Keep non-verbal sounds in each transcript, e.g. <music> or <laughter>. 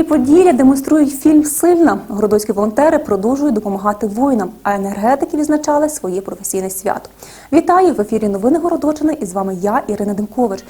У Поділля демонструють фільм Сильна. Городоцькі волонтери продовжують допомагати воїнам, а енергетики відзначали своє професійне свято. Вітаю в ефірі Новини Городочини і з вами я, Ірина Демкович.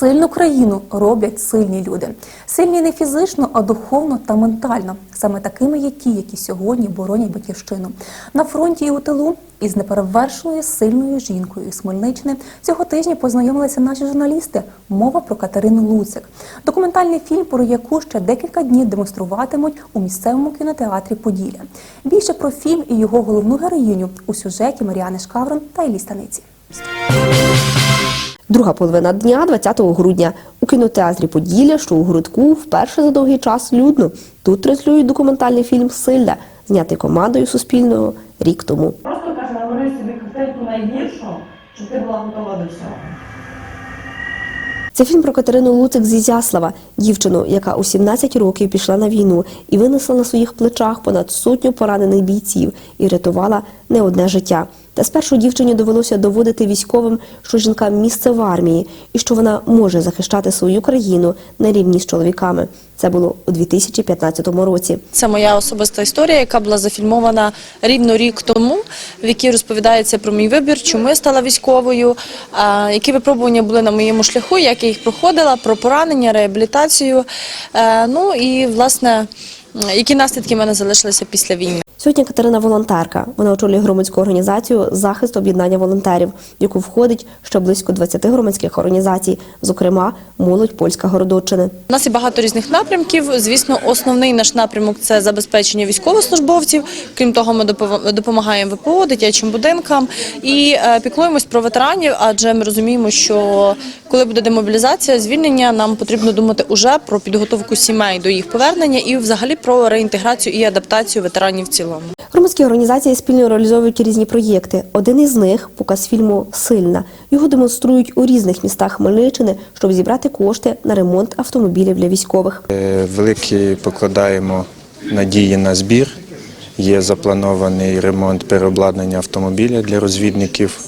Сильну країну роблять сильні люди. Сильні не фізично, а духовно та ментально. Саме такими є ті, які сьогодні боронять батьківщину. На фронті і у тилу із неперевершеною сильною жінкою із Хмельниччини цього тижня познайомилися наші журналісти. Мова про Катерину Луцик. Документальний фільм, про яку ще декілька днів демонструватимуть у місцевому кінотеатрі Поділля. Більше про фільм і його головну героїню у сюжеті Маріани Шкаврон та Іллі Станиці. Друга половина дня, 20 грудня, у кінотеатрі Поділля, що у городку, вперше за довгий час людно. Тут транслюють документальний фільм Сильда, знятий командою Суспільного рік тому. Просто каже, говори собі картинку найгіршу, щоб ти була готова до всього. Це фільм про Катерину Луцик з Ізяслава, дівчину, яка у 17 років пішла на війну і винесла на своїх плечах понад сотню поранених бійців і рятувала не одне життя. Та спершу дівчині довелося доводити військовим, що жінка місце в армії і що вона може захищати свою країну на рівні з чоловіками. Це було у 2015 році. Це моя особиста історія, яка була зафільмована рівно рік тому, в якій розповідається про мій вибір, чому я стала військовою, які випробування були на моєму шляху, як я їх проходила, про поранення, реабілітацію. е, Ну і власне, які наслідки в мене залишилися після війни. Сьогодні Катерина волонтерка. Вона очолює громадську організацію Захист об'єднання волонтерів, в яку входить ще близько 20 громадських організацій, зокрема молодь польська Городоччини. У нас є багато різних напрямків. Звісно, основний наш напрямок це забезпечення військовослужбовців. Крім того, ми допомагаємо ВПО, дитячим будинкам і е, піклуємось про ветеранів, адже ми розуміємо, що коли буде демобілізація, звільнення, нам потрібно думати уже про підготовку сімей до їх повернення і взагалі про реінтеграцію і адаптацію ветеранів в цілому. Громадські організації спільно реалізовують різні проєкти. Один із них показ фільму Сильна. Його демонструють у різних містах Хмельниччини, щоб зібрати кошти на ремонт автомобілів для військових. Е, Великі покладаємо надії на збір. Є запланований ремонт переобладнання автомобіля для розвідників.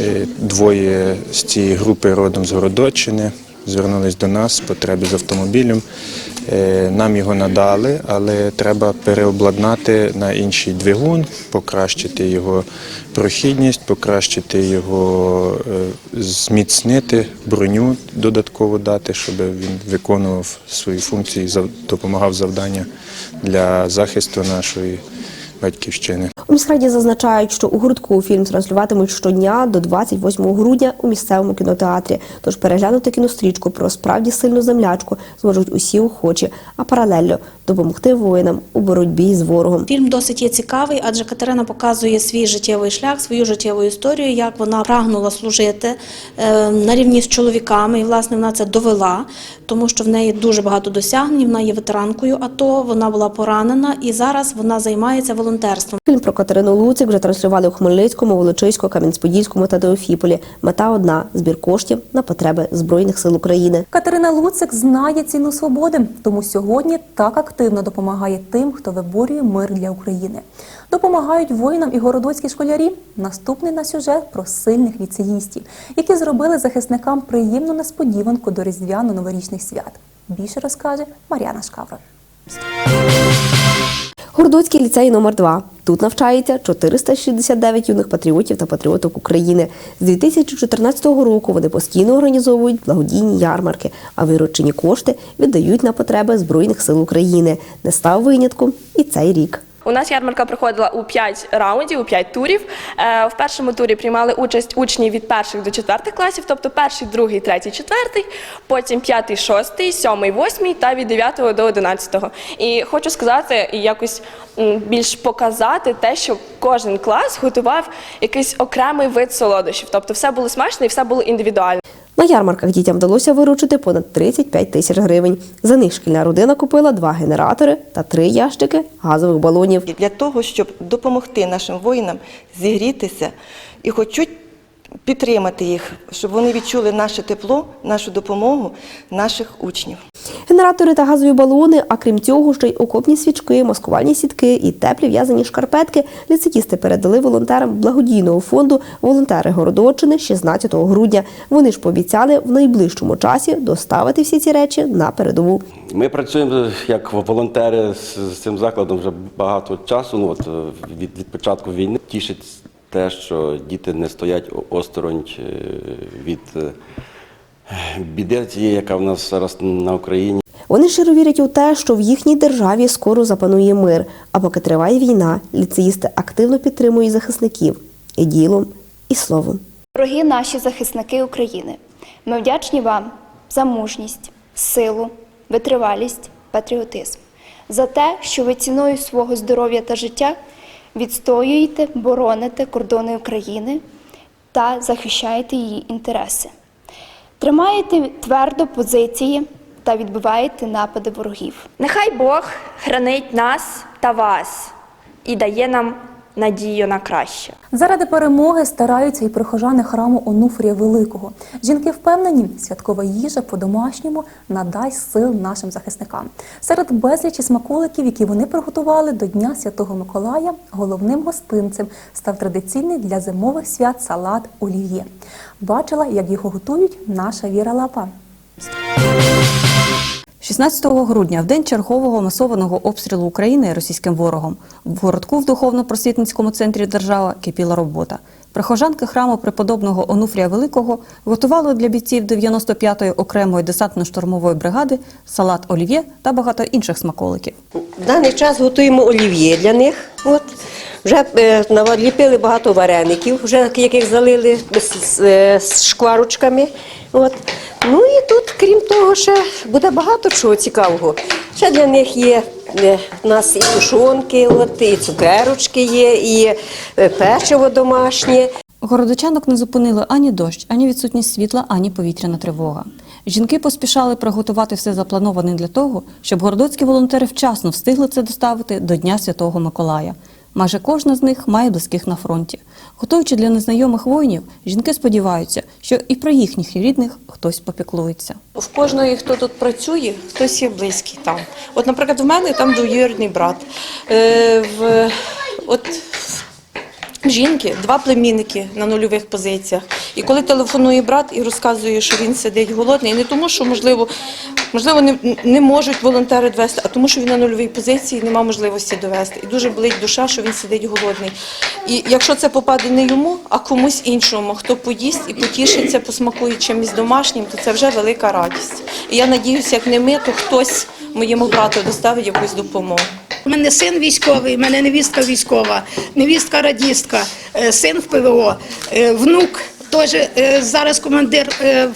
Е, Двоє з цієї групи родом з Городоччини звернулись до нас з потреби з автомобілем. Е, Нам його надали, але треба переобладнати на інший двигун, покращити його прохідність, покращити його, е, зміцнити, броню додатково дати, щоб він виконував свої функції, допомагав завдання для захисту нашої батьківщини. У міськраді зазначають, що у гуртку фільм транслюватимуть щодня до 28 грудня у місцевому кінотеатрі. Тож переглянути кінострічку про справді сильну землячку зможуть усі охочі, а паралельно допомогти воїнам у боротьбі з ворогом. Фільм досить є цікавий, адже Катерина показує свій життєвий шлях, свою життєву історію, як вона прагнула служити е, на рівні з чоловіками, і власне вона це довела, тому що в неї дуже багато досягнень. Вона є ветеранкою АТО, вона була поранена, і зараз вона займається волонтерством. Фільм про Катерину Луцик вже транслювали у Хмельницькому, Волочиську, Кам'янець-Подільському та Теофіполі. Мета одна збір коштів на потреби збройних сил України. Катерина Луцик знає ціну свободи, тому сьогодні так активно допомагає тим, хто виборює мир для України. Допомагають воїнам і городоцькі школярі. Наступний на сюжет про сильних ліцеїстів, які зробили захисникам приємну несподіванку до різдвяно-новорічних свят. Більше розкаже Мар'яна Шкаврон. Городоцький ліцей номер 2 Тут навчається 469 юних патріотів та патріоток України. З 2014 року вони постійно організовують благодійні ярмарки, а виручені кошти віддають на потреби Збройних сил України. Не став винятком і цей рік. У нас ярмарка проходила у 5 раундів, у 5 турів. Е, В першому турі приймали участь учні від перших до четвертих класів, тобто перший, другий, третій, четвертий, потім п'ятий, шостий, сьомий, восьмий та від 9 до 11. І хочу сказати і якось більш показати те, що кожен клас готував якийсь окремий вид солодощів. Тобто все було смачно і все було індивідуально. На ярмарках дітям вдалося виручити понад 35 тисяч гривень. За них шкільна родина купила два генератори та три ящики газових балонів. для того, щоб допомогти нашим воїнам зігрітися і хоч чуть підтримати їх, щоб вони відчули наше тепло, нашу допомогу, наших учнів. Генератори та газові балони, а крім цього, ще й окопні свічки, маскувальні сітки і теплі в'язані шкарпетки ліцеїсти передали волонтерам благодійного фонду волонтери Городочини 16 грудня. Вони ж пообіцяли в найближчому часі доставити всі ці речі на передову. Ми працюємо як волонтери з, з цим закладом вже багато часу. Ну, от, е, від, від початку війни тішить те, що діти не стоять осторонь е, від е, біди яка в нас зараз на Україні. Вони щиро вірять у те, що в їхній державі скоро запанує мир. А поки триває війна, ліцеїсти активно підтримують захисників і ділом, і словом. Дорогі наші захисники України, ми вдячні вам за мужність, силу, витривалість, патріотизм, за те, що ви ціною свого здоров'я та життя відстоюєте, бороните кордони України та захищаєте її інтереси. Тримаєте твердо позиції та відбиваєте напади ворогів. Нехай Бог хранить нас та вас і дає нам надію на краще. Заради перемоги стараються і прихожани храму Онуфрія Великого. Жінки впевнені, святкова їжа по-домашньому надасть сил нашим захисникам. Серед безлічі смаколиків, які вони приготували до Дня Святого Миколая, головним гостинцем став традиційний для зимових свят салат олів'є. Бачила, як його готують наша Віра Лапа. 16 грудня, в день чергового масованого обстрілу України російським ворогом, в городку в духовно-просвітницькому центрі держава кипіла робота. Прихожанки храму преподобного Онуфрія Великого готували для бійців 95-ї окремої десантно-штурмової бригади салат олів'є та багато інших смаколиків. В даний час готуємо олів'є для них. От. Вже е, наліпили багато вареників, вже яких залили е, з шкварочками. От. Ну і тут, крім того, ще буде багато чого цікавого. Ще для них є е, у нас і тушонки, і цукерочки є, і е, печиво домашнє. Городочанок не зупинили ані дощ, ані відсутність світла, ані повітряна тривога. Жінки поспішали приготувати все заплановане для того, щоб городоцькі волонтери вчасно встигли це доставити до Дня Святого Миколая. Майже кожна з них має близьких на фронті. Готуючи для незнайомих воїнів, жінки сподіваються, що і про їхніх рідних хтось попіклується. В кожної, хто тут працює, хтось є близький там. От, наприклад, в мене там двоюрідний брат. Е, в, от, жінки два племінники на нульових позиціях. І коли телефонує брат і розказує, що він сидить голодний, не тому, що можливо, можливо, не, не можуть волонтери довести, а тому, що він на нульовій позиції і немає можливості довести. І дуже болить душа, що він сидить голодний. І якщо це попаде не йому, а комусь іншому, хто поїсть і потішиться, посмакує чимось домашнім, то це вже велика радість. І я надіюся, як не ми, то хтось моєму брату доставить якусь допомогу. У мене син військовий, у мене невістка військова, невістка радістка, е, син в ПВО, е, внук теж е, зараз командир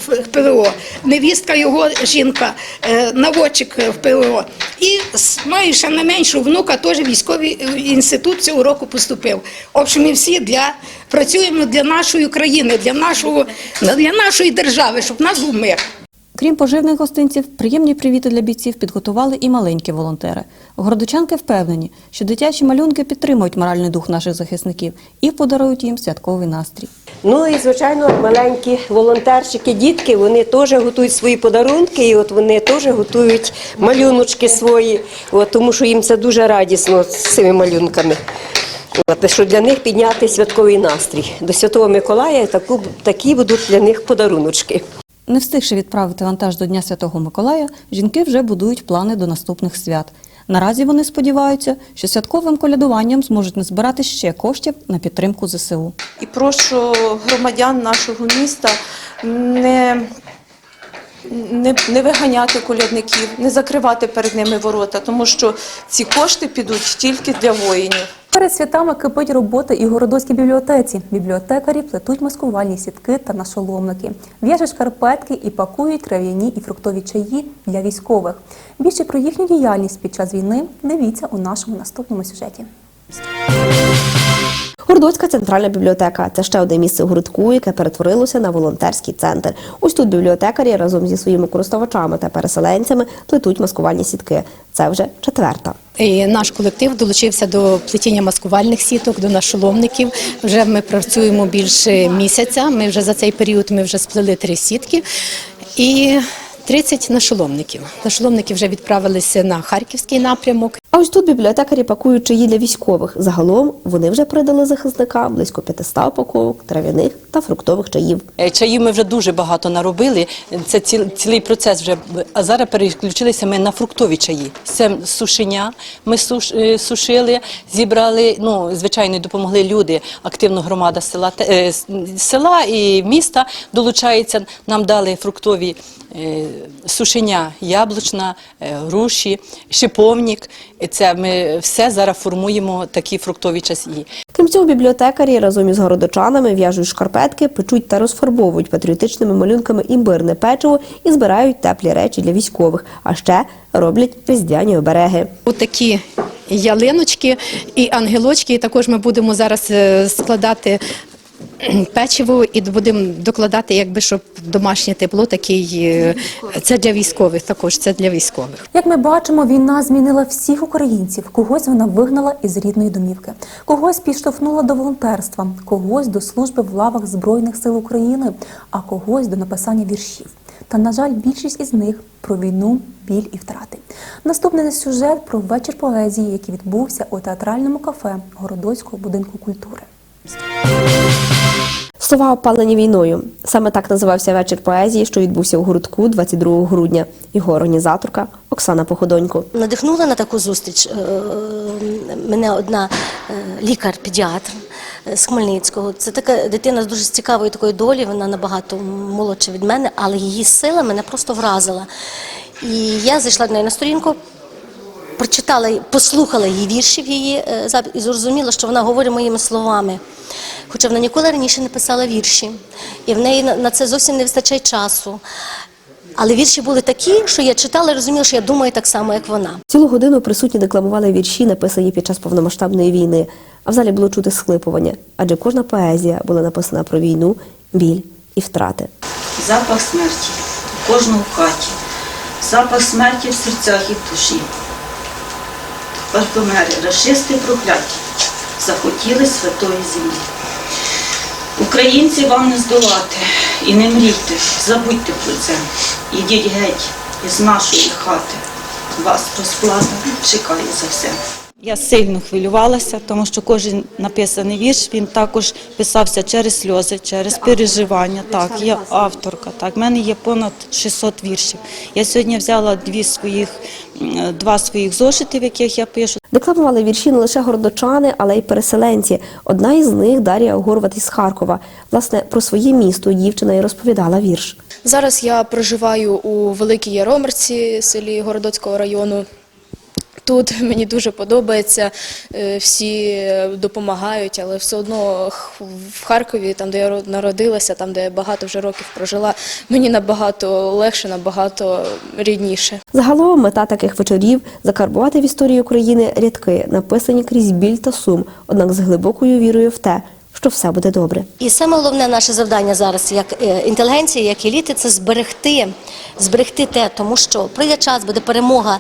в ПВО, невістка його жінка, наводчик в ПВО. І маю ще не меншу внука, теж військовий інститут цього року поступив. В общем, ми всі для працюємо для нашої країни, для нашого для нашої держави, щоб в нас був мир. Крім поживних гостинців, приємні привіти для бійців підготували і маленькі волонтери. Городочанки впевнені, що дитячі малюнки підтримують моральний дух наших захисників і подарують їм святковий настрій. Ну і звичайно, маленькі волонтерчики, дітки, вони теж готують свої подарунки, і от вони теж готують малюночки свої, от, тому що їм це дуже радісно з цими малюнками. От, що для них підняти святковий настрій. До Святого Миколая таку, такі будуть для них подаруночки. Не встигши відправити вантаж до Дня Святого Миколая, жінки вже будують плани до наступних свят. Наразі вони сподіваються, що святковим колядуванням зможуть назбирати ще коштів на підтримку ЗСУ. І прошу громадян нашого міста не, не, не виганяти колядників, не закривати перед ними ворота, тому що ці кошти підуть тільки для воїнів. Перед святами кипить робота і в городоцькій бібліотеці. Бібліотекарі плетуть маскувальні сітки та нашоломники, в'яжуть шкарпетки і пакують трав'яні і фруктові чаї для військових. Більше про їхню діяльність під час війни дивіться у нашому наступному сюжеті. Городоцька центральна бібліотека це ще одне місце у городку, яке перетворилося на волонтерський центр. Ось тут бібліотекарі разом зі своїми користувачами та переселенцями плетуть маскувальні сітки. Це вже четверта. І наш колектив долучився до плетіння маскувальних сіток, до нашоломників. Вже ми працюємо більше місяця. Ми вже за цей період ми вже сплели три сітки і 30 нашоломників. Нашоломники вже відправилися на харківський напрямок. А ось тут бібліотекарі пакують чаї для військових. Загалом вони вже передали захисникам близько 500 упаковок трав'яних та фруктових чаїв. Е, Чаїв ми вже дуже багато наробили. Це ціл- цілий процес вже. А зараз переключилися ми на фруктові чаї. Це сушення. Ми е, сушили, зібрали. Ну звичайно, допомогли люди. Активно громада села е, села і міста долучається. Нам дали фруктові е, сушення, яблучна, груші, шиповник. І Це ми все зараз формуємо такі фруктові чаї. Крім цього, бібліотекарі разом із городочанами в'яжуть шкарпетки, печуть та розфарбовують патріотичними малюнками імбирне печиво і збирають теплі речі для військових. А ще роблять різдвяні обереги. Отакі ялиночки і ангелочки. І також ми будемо зараз е, складати <clears throat> печиво і будемо докладати, якби щоб домашнє тепло, такий е, це для військових. Також це для військових. Як ми бачимо, війна змінила всіх українців. Когось вона вигнала із рідної домівки, когось підштовхнула до волонтерства, когось до служби в лавах Збройних сил України, а когось до написання віршів. Та, на жаль, більшість із них про війну, біль і втрати. Наступний сюжет про вечір поезії, який відбувся у театральному кафе Городоцького будинку культури. Слова опалені війною. Саме так називався вечір поезії, що відбувся у городку 22 грудня. Його організаторка Оксана Походонько. Надихнула на таку зустріч е, мене одна е, лікар-педіатр е, з Хмельницького. Це така дитина з дуже цікавої такої долі, вона набагато молодша від мене, але її сила мене просто вразила. І я зайшла до неї на сторінку, прочитала, послухала її віршів її е, запис і зрозуміла, що вона говорить моїми словами. Хоча вона ніколи раніше не писала вірші, і в неї на- на це зовсім не вистачає часу. Але вірші були такі, що я читала і розуміла, що я думаю так само, як вона. Цілу годину присутні декламували вірші, написані під час повномасштабної війни. А в залі було чути схлипування, адже кожна поезія була написана про війну, біль і втрати. Запах смерті у кожному хаті, запах смерті в серцях і в душі. Тепер помери, рашисти прокляті, захотіли святої землі. Українці вам не здолати і не мрійте, забудьте про це. Ідіть геть із нашої хати. Вас розплата чекає за все. Я сильно хвилювалася, тому що кожен написаний вірш він також писався через сльози, через переживання. Так, я авторка. Так, в мене є понад 600 віршів. Я сьогодні взяла дві своїх, два своїх зошити, в яких я пишу. Декламували вірші не лише городочани, але й переселенці. Одна із них Дар'я Огорват із Харкова. Власне, про своє місто дівчина і розповідала вірш. Зараз я проживаю у Великій Яромирці, селі Городоцького району. Тут <laughs> мені дуже подобається, е, всі допомагають, але все одно в Харкові, там де я ро- народилася, там де я багато вже років прожила, мені набагато легше, набагато рідніше. Загалом мета таких вечорів закарбувати в історії України рядки, написані крізь біль та сум, однак з глибокою вірою в те, що все буде добре. І саме головне наше завдання зараз, як е, інтелігенції, як еліти, це зберегти, зберегти те, тому що прийде час, буде перемога,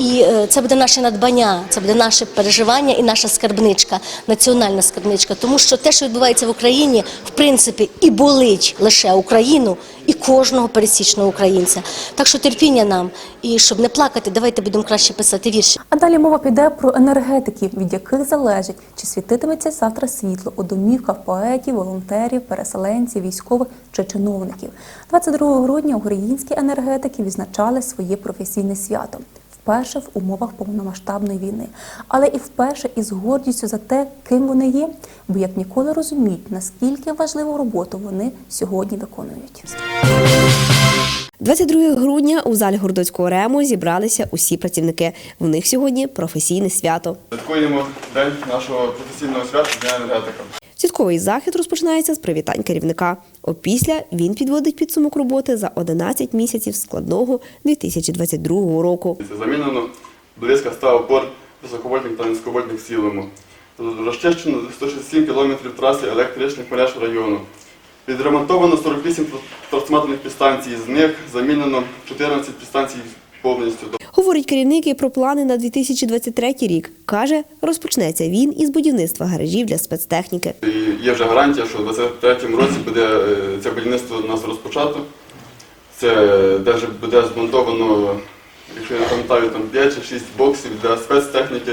і е, це буде наше надбання, це буде наше переживання і наша скарбничка, національна скарбничка. Тому що те, що відбувається в Україні, в принципі, і болить лише Україну і кожного пересічного українця. Так що терпіння нам, і щоб не плакати, давайте будемо краще писати вірші. А далі мова піде про енергетиків, від яких залежить, чи світитиметься завтра світло у домівках поетів, волонтерів, переселенців, військових чи чиновників. 22 грудня українські енергетики відзначали своє професійне свято. Вперше в умовах повномасштабної війни, але і вперше із гордістю за те, ким вони є, бо як ніколи розуміють, наскільки важливу роботу вони сьогодні виконують. 22 грудня у залі Гордоцького рему зібралися усі працівники. В них сьогодні професійне свято. Святкуємо день нашого професійного свята Дня енергетика. Святковий захід розпочинається з привітань керівника. Опісля він підводить підсумок роботи за 11 місяців складного 2022 року. Замінено близько 100 опор високовольтних та низьковольтних сілимо. Розчищено 167 кілометрів траси електричних мереж району. Відремонтовано 48 трансформаторних підстанцій, з них замінено 14 підстанцій повністю. Говорить керівник і про плани на 2023 рік. Каже, розпочнеться він із будівництва гаражів для спецтехніки. Є вже гарантія, що в 2023 році буде е, це будівництво у нас розпочато. Це навіть буде змонтовано, якщо я пам'ятаю, там 5 чи 6 боксів для спецтехніки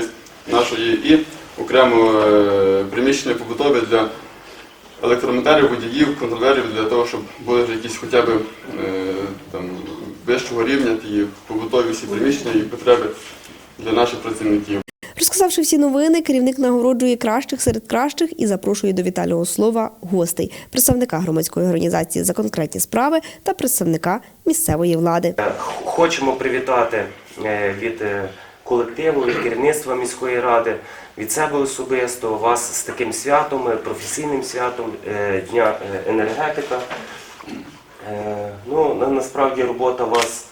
нашої і окремо е, приміщення побутове для електромонтерів, водіїв, контролерів для того, щоб були якісь хоча б е, там, вищого рівня ті побутові всі приміщення і потреби для наших працівників. Розказавши всі новини, керівник нагороджує кращих серед кращих і запрошує до вітального слова гостей, представника громадської організації за конкретні справи та представника місцевої влади. Хочемо привітати е, від е, колективу, від керівництва міської ради, від себе особисто вас з таким святом, е, професійним святом е, Дня е, енергетика. Е, Ну, насправді робота у вас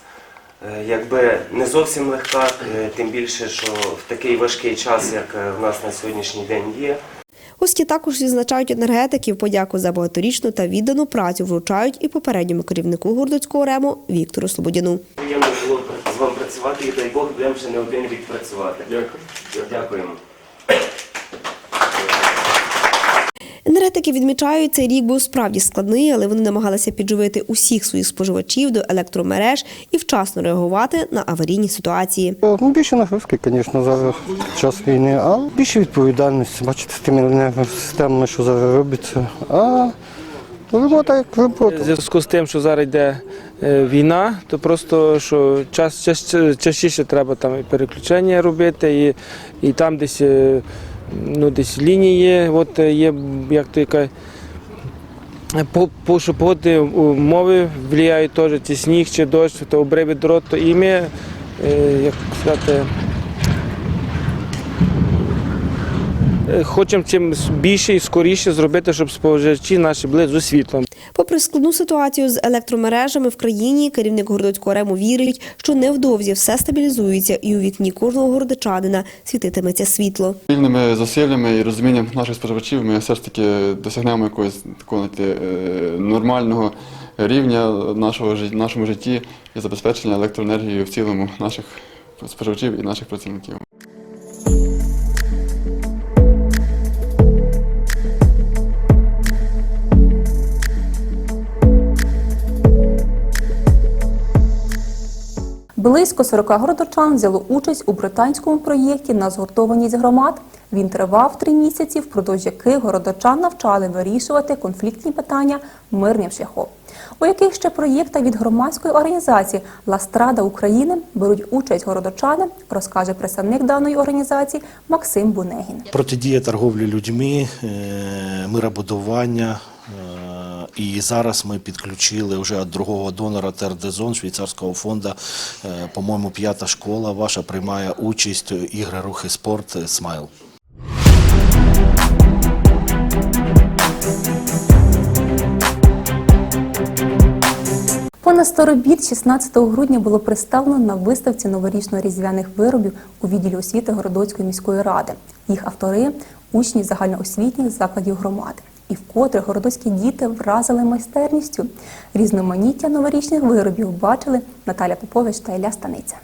е, якби не зовсім легка, е, тим більше, що в такий важкий час, як в нас на сьогоднішній день є. Гості також відзначають енергетиків, подяку за багаторічну та віддану працю вручають і попередньому керівнику Гордоцького рему Віктору Слободяну. Приємно було з вами працювати і дай Бог будемо ще не один рік працювати. Дякую. Дякуємо. Енергетики відмічають, цей рік був справді складний, але вони намагалися підживити усіх своїх споживачів до електромереж і вчасно реагувати на аварійні ситуації. Ну, більше нагрузки, звісно, зараз час війни, а більше відповідальності. Бачите, з тими енергосистемами, що зараз робиться. А робота як робота. В зв'язку з тим, що зараз йде е, війна, то просто що час, час частіше треба там і переключення робити, і, і там десь, е, ну, десь лінії, от е, є як то яка. По, по погодні впливають теж, чи сніг, чи дощ, то обриви дрот, то і ми, е, як сказати, е, хочемо чим більше і скоріше зробити, щоб споживачі наші були з освітлом. Попри складну ситуацію з електромережами в країні, керівник Гордоцького рему вірить, що невдовзі все стабілізується і у вікні кожного городичанина світитиметься світло. Спільними зусиллями і розумінням наших споживачів ми все ж таки досягнемо якогось такого е, нормального рівня нашого нашому житті і забезпечення електроенергією в цілому наших споживачів і наших працівників. Близько 40 городочан взяло участь у британському проєкті на згуртованість громад. Він тривав три місяці, впродовж яких городочан навчали вирішувати конфліктні питання мирним шляхом. У яких ще проєктах від громадської організації Ластрада України беруть участь городочани, розкаже представник даної організації Максим Бунегін. Протидія торговлі людьми, е, миробудування. І зараз ми підключили вже від другого донора Тердезон швейцарського фонду. е, По-моєму, п'ята школа ваша приймає участь ігри рухи спорт Смайл. Понад 100 робіт 16 грудня було представлено на виставці новорічно-різдвяних виробів у відділі освіти Городоцької міської ради. Їх автори учні загальноосвітніх закладів громади. І вкотре городоцькі діти вразили майстерністю. Різноманіття новорічних виробів бачили Наталя Попович та Ілля Станиця.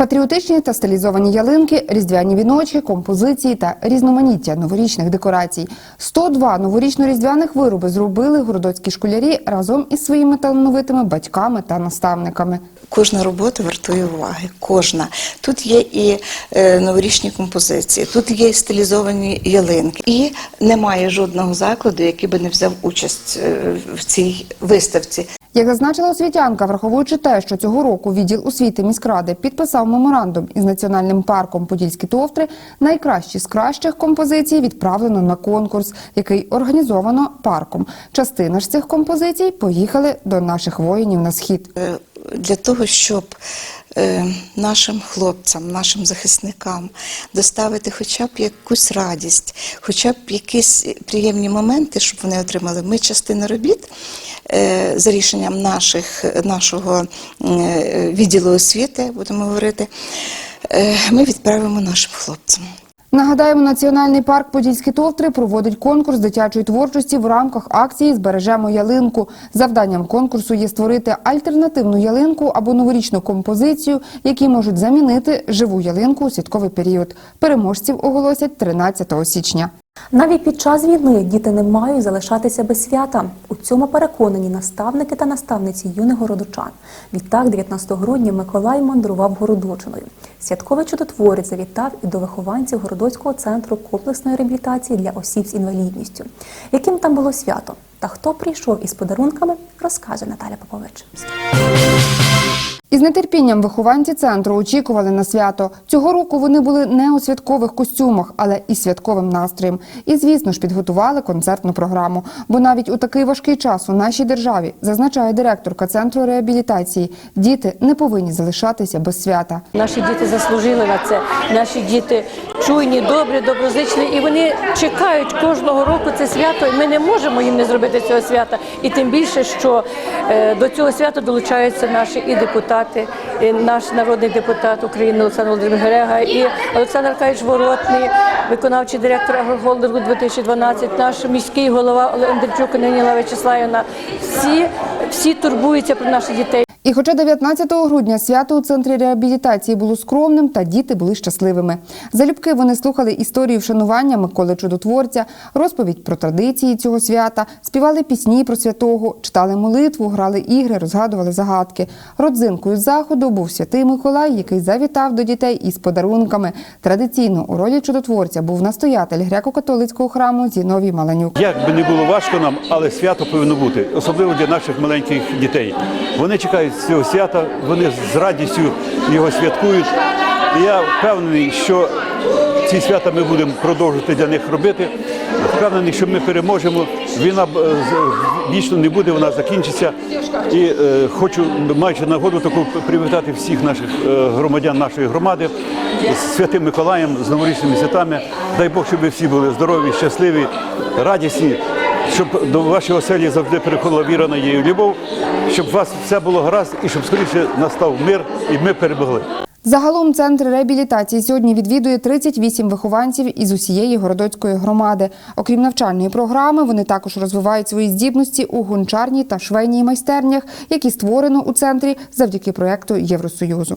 Патріотичні та стилізовані ялинки, різдвяні віночки, композиції та різноманіття новорічних декорацій. 102 новорічно-різдвяних вироби зробили городоцькі школярі разом із своїми талановитими батьками та наставниками. Кожна робота вартує уваги. Кожна. Тут є і е, новорічні композиції, тут є і стилізовані ялинки. І немає жодного закладу, який би не взяв участь е, в цій виставці. Як зазначила освітянка, враховуючи те, що цього року відділ освіти міськради підписав меморандум із національним парком Подільські товтри, найкращі з кращих композицій відправлено на конкурс, який організовано парком. Частина ж цих композицій поїхали до наших воїнів на схід. Для того, щоб е, нашим хлопцям, нашим захисникам доставити хоча б якусь радість, хоча б якісь приємні моменти, щоб вони отримали. Ми частину робіт е, за рішенням наших, нашого е, відділу освіти, будемо говорити, ми відправимо нашим хлопцям. Нагадаємо, Національний парк Подільські товтри проводить конкурс дитячої творчості в рамках акції Збережемо ялинку. Завданням конкурсу є створити альтернативну ялинку або новорічну композицію, які можуть замінити живу ялинку у святковий період. Переможців оголосять 13 січня. Навіть під час війни діти не мають залишатися без свята. У цьому переконані наставники та наставниці юних городочан. Відтак, 19 грудня Миколай мандрував Городочиною. Святковий чудотворець завітав і до вихованців Городоцького центру комплексної реабілітації для осіб з інвалідністю. Яким там було свято? Та хто прийшов із подарунками, розкаже Наталя Попович. Із нетерпінням вихованці центру очікували на свято. Цього року вони були не у святкових костюмах, але із святковим настроєм. І, звісно ж, підготували концертну програму. Бо навіть у такий важкий час у нашій державі, зазначає директорка центру реабілітації, діти не повинні залишатися без свята. Наші діти заслужили на це. Наші діти чуйні, добрі, доброзичні, і вони чекають кожного року це свято. І ми не можемо їм не зробити цього свята. І тим більше, що е, до цього свята долучаються наші і депутати, і наш народний депутат України Олександр Володимир Герега, і Олександр Аркадійович Воротний, виконавчий директор Агрохолдингу 2012, наш міський голова Андрійчук Ниніла Вячеславівна. Всі, всі турбуються про наших дітей. І хоча 19 грудня свято у центрі реабілітації було скромним, та діти були щасливими. Залюбки вони слухали історію вшанування Миколи Чудотворця, розповідь про традиції цього свята, співали пісні про святого, читали молитву, грали ігри, розгадували загадки. Родзинкою заходу був святий Миколай, який завітав до дітей із подарунками. Традиційно у ролі чудотворця був настоятель греко-католицького храму Зіновій Маланюк. Як би не було важко нам, але свято повинно бути, особливо для наших маленьких дітей. Вони чекають цього свята, вони з радістю його святкують. І я впевнений, що ці свята ми будемо продовжувати для них робити. Впевнений, що ми переможемо. Війна е, вічно не буде, вона закінчиться. І е, хочу, маючи нагоду таку привітати всіх наших е, громадян нашої громади з Святим Миколаєм, з новорічними святами. Дай Бог, щоб ви всі були здорові, щасливі, радісні, щоб до вашої оселі завжди переходила віра, надія і любов, щоб у вас все було гаразд і щоб скоріше настав мир і ми перемогли. Загалом центр реабілітації сьогодні відвідує 38 вихованців із усієї городоцької громади. Окрім навчальної програми, вони також розвивають свої здібності у гончарній та швейній майстернях, які створено у центрі завдяки проекту Євросоюзу.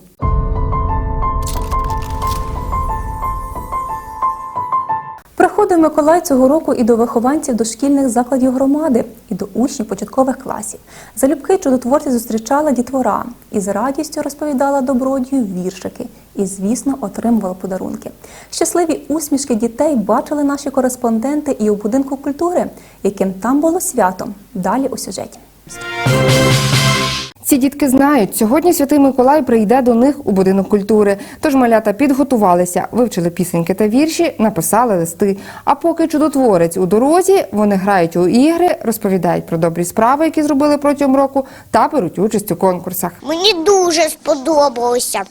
Приходив Миколай цього року і до вихованців дошкільних закладів громади, і до учнів початкових класів. Залюбки чудотворці зустрічала дітвора і з радістю розповідала добродію віршики. І, звісно, отримувала подарунки. Щасливі усмішки дітей бачили наші кореспонденти і у будинку культури, яким там було свято. Далі у сюжеті. Ці дітки знають, сьогодні святий Миколай прийде до них у будинок культури. Тож малята підготувалися, вивчили пісеньки та вірші, написали листи. А поки чудотворець у дорозі, вони грають у ігри, розповідають про добрі справи, які зробили протягом року, та беруть участь у конкурсах. Мені дуже сподобалося.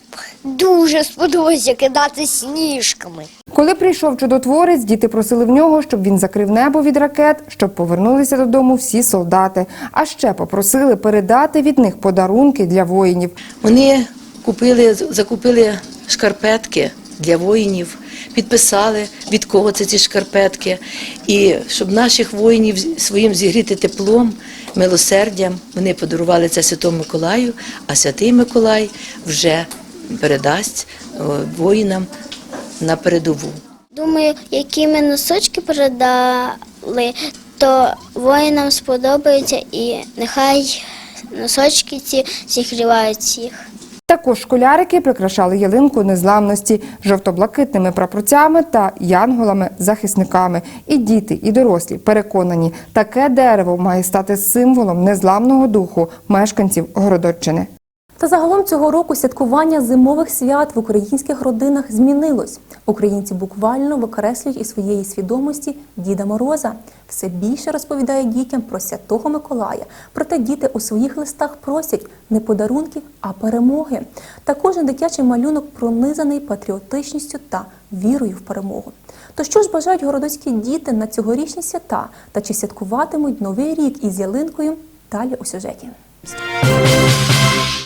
Дуже сподобалося кидати сніжками. Коли прийшов чудотворець, діти просили в нього, щоб він закрив небо від ракет, щоб повернулися додому всі солдати. А ще попросили передати від них подарунки для воїнів. Вони купили, закупили шкарпетки для воїнів, підписали, від кого це ці шкарпетки. І щоб наших воїнів своїм зігріти теплом, милосердям, вони подарували це Святому Миколаю, а Святий Миколай вже передасть воїнам на передову. Думаю, які ми носочки передали, то воїнам сподобається і нехай носочки ці зігрівають всіх. Також школярики прикрашали ялинку незламності жовто-блакитними прапорцями та янголами-захисниками. І діти, і дорослі переконані, таке дерево має стати символом незламного духу мешканців Городоччини. Та загалом цього року святкування зимових свят в українських родинах змінилось. Українці буквально викреслюють із своєї свідомості Діда Мороза. Все більше розповідає дітям про святого Миколая. Проте діти у своїх листах просять не подарунків, а перемоги. Та кожен дитячий малюнок пронизаний патріотичністю та вірою в перемогу. То що ж бажають городоцькі діти на цьогорічні свята та чи святкуватимуть новий рік із ялинкою? Далі у сюжеті.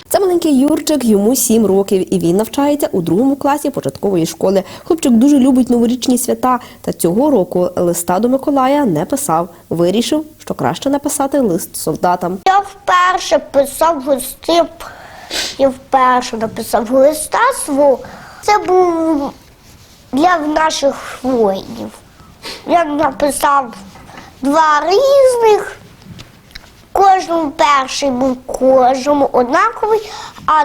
Це Маленький Юрчик йому 7 років, і він навчається у другому класі початкової школи. Хлопчик дуже любить новорічні свята, та цього року листа до Миколая не писав. Вирішив, що краще написати лист солдатам. Я вперше писав листи, я вперше написав листа свого. Це був для наших воїнів. Я написав два різних. Кожному перший був кожному однаковий, а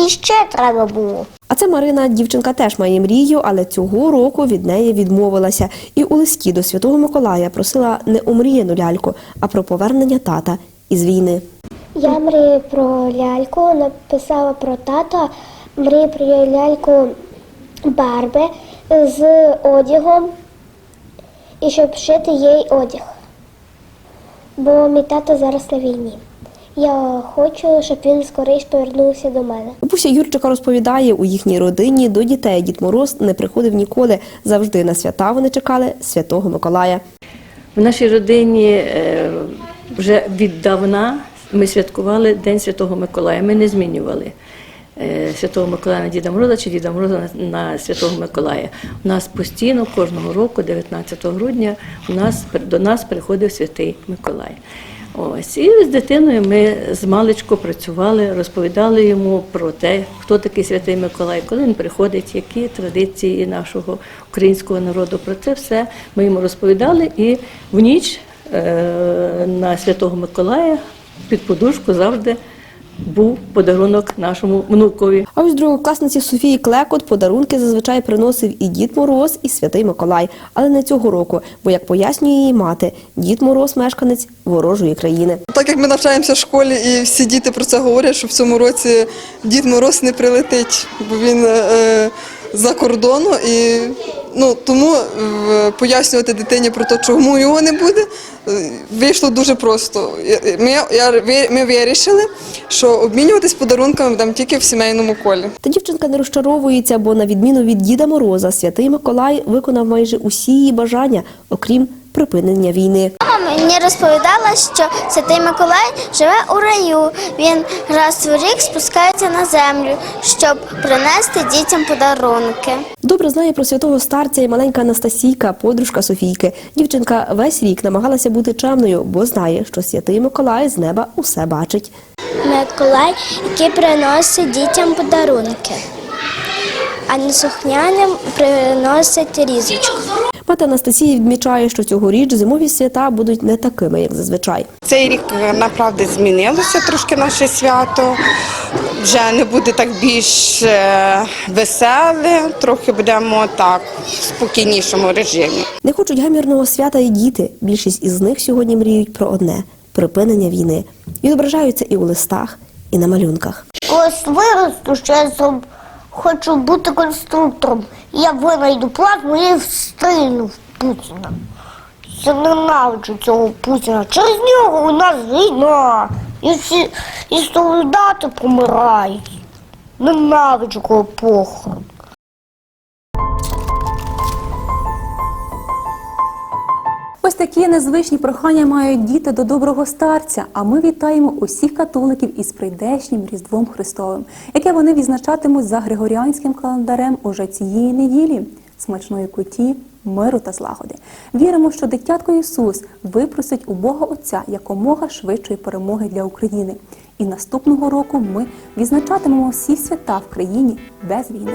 і ще треба було. А це Марина, дівчинка теж має мрію, але цього року від неї відмовилася. І у листі до Святого Миколая просила не омріяну ляльку, а про повернення тата із війни. Я мрію про ляльку, написала про тата, мрію про ляльку Барби з одягом і щоб шити їй одяг. Бо мій тато зараз на війні. Я хочу, щоб він скоріше повернувся до мене. Бабуся Юрчика розповідає, у їхній родині до дітей Дід Мороз не приходив ніколи. Завжди на свята вони чекали Святого Миколая. В нашій родині е, вже віддавна ми святкували День Святого Миколая. Ми не змінювали Святого Миколая на Діда Мороза чи Діда Мороза на, на Святого Миколая. У нас постійно кожного року, 19 грудня, у нас до нас приходив Святий Миколай. Ось і з дитиною ми з маличку працювали, розповідали йому про те, хто такий святий Миколай, коли він приходить, які традиції нашого українського народу. Про це все ми йому розповідали. І в ніч е, на святого Миколая під подушку завжди був подарунок нашому внукові. А ось другокласниці Софії Клекот подарунки зазвичай приносив і Дід Мороз, і Святий Миколай. Але не цього року, бо, як пояснює її мати, Дід Мороз мешканець ворожої країни. Так як ми навчаємося в школі і всі діти про це говорять, що в цьому році Дід Мороз не прилетить, бо він е, за кордону. І ну, тому е, пояснювати дитині про те, чому його не буде, е, вийшло дуже просто. Ми, я, ми вирішили, що обмінюватись подарунками будемо тільки в сімейному колі. Та дівчинка не розчаровується, бо на відміну від Діда Мороза, Святий Миколай виконав майже усі її бажання, окрім припинення війни. Мама мені розповідала, що Святий Миколай живе у раю. Він раз в рік спускається на землю, щоб принести дітям подарунки. Добре знає про святого старця і маленька Анастасійка, подружка Софійки. Дівчинка весь рік намагалася бути чемною, бо знає, що святий Миколай з неба усе бачить. Миколай, який приносить дітям подарунки, а неслухняним приносить різочку. Мати Анастасія відмічає, що цьогоріч зимові свята будуть не такими, як зазвичай. Цей рік е, направді змінилося трошки наше свято. Вже не буде так більш е, веселе, трохи будемо так в спокійнішому режимі. Не хочуть гамірного свята і діти. Більшість із них сьогодні мріють про одне припинення війни. Відображаються і у листах, і на малюнках. Ось виросту, що я хочу бути конструктором. Я винайду плазму і встрільну в Путіна. Я ненавиджу цього Путіна. Через нього у нас війна. І всі і солдати помирають. Ненавиджу кого похорон. Ось такі незвичні прохання мають діти до доброго старця. А ми вітаємо усіх католиків із прийдешнім Різдвом Христовим, яке вони відзначатимуть за григоріанським календарем уже цієї неділі. Смачної куті, миру та злагоди. Віримо, що дитятко Ісус випросить у Бога Отця якомога швидшої перемоги для України. І наступного року ми відзначатимемо всі свята в країні без війни.